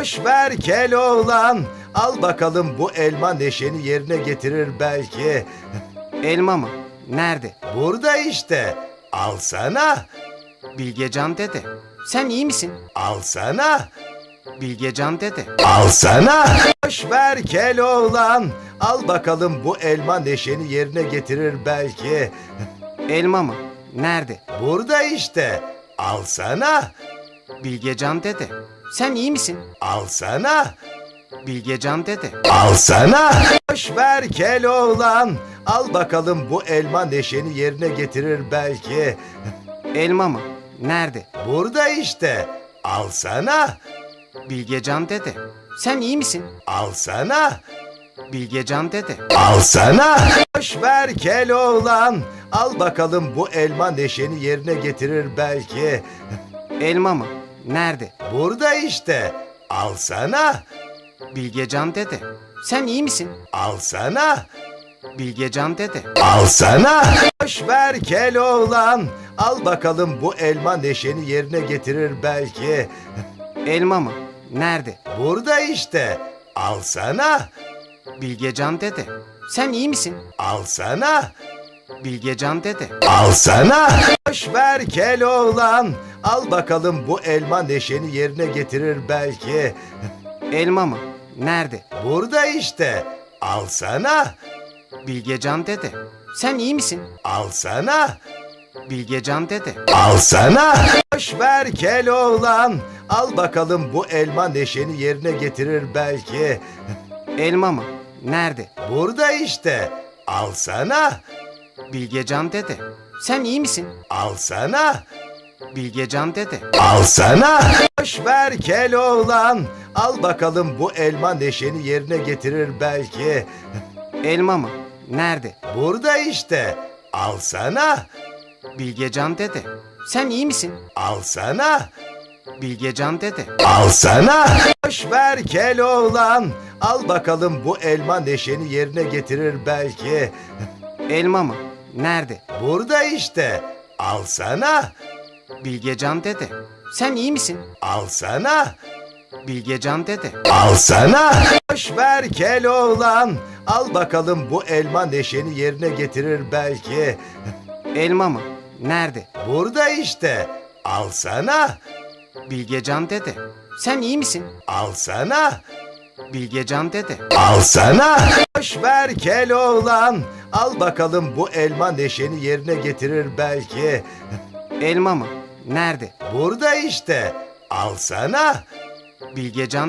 Boş ver Keloğlan. Al bakalım bu elma neşeni yerine getirir belki. Elma mı? Nerede? Burada işte. Alsana. Bilgecan dede. Sen iyi misin? Alsana. Bilgecan dede. Alsana. Boş ver Keloğlan. Al bakalım bu elma neşeni yerine getirir belki. Elma mı? Nerede? Burada işte. Alsana. Bilgecan dede. Sen iyi misin? Alsana. Bilgecan dede. Alsana. Boş ver Keloğlan. Al bakalım bu elma neşeni yerine getirir belki. Elma mı? Nerede? Burada işte. Alsana. Bilgecan dede. Sen iyi misin? Alsana. Bilgecan dede. Alsana. Boş ver Keloğlan. Al bakalım bu elma neşeni yerine getirir belki. Elma mı? Nerede? Burada işte. Alsana. Bilgecan dede. Sen iyi misin? Alsana. Bilgecan dede. Alsana. Boş ver Keloğlan. Al bakalım bu elma neşeni yerine getirir belki. Elma mı? Nerede? Burada işte. Alsana. Bilgecan dede. Sen iyi misin? Alsana. Bilgecan dede. Alsana. Boş ver Keloğlan. Al bakalım bu elma neşeni yerine getirir belki. Elma mı? Nerede? Burada işte. Alsana. Bilgecan dede. Sen iyi misin? Alsana. Bilgecan dede. Alsana. Boş ver Keloğlan. Al bakalım bu elma neşeni yerine getirir belki. Elma mı? Nerede? Burada işte. Alsana. Bilgecan dede. Sen iyi misin? Alsana. Bilgecan dede. Alsana. Boş ver Keloğlan. Al bakalım bu elma neşeni yerine getirir belki. Elma mı? Nerede? Burada işte. Alsana. Bilgecan dede. Sen iyi misin? Alsana. Bilgecan dede. Alsana. Boş ver Keloğlan. Al bakalım bu elma neşeni yerine getirir belki. Elma mı? Nerede? Burada işte. Alsana. Bilgecan dede. Sen iyi misin? Alsana. Bilgecan dede. Alsana. Boş ver Keloğlan. Al bakalım bu elma neşeni yerine getirir belki. Elma mı? Nerede? Burada işte. Alsana. Bilgecan dede. Sen iyi misin? Alsana. Bilgecan dede. Alsana. Boş ver Keloğlan. Al bakalım bu elma neşeni yerine getirir belki. Elma mı? Nerede? Burada işte. Alsana. Bilgecan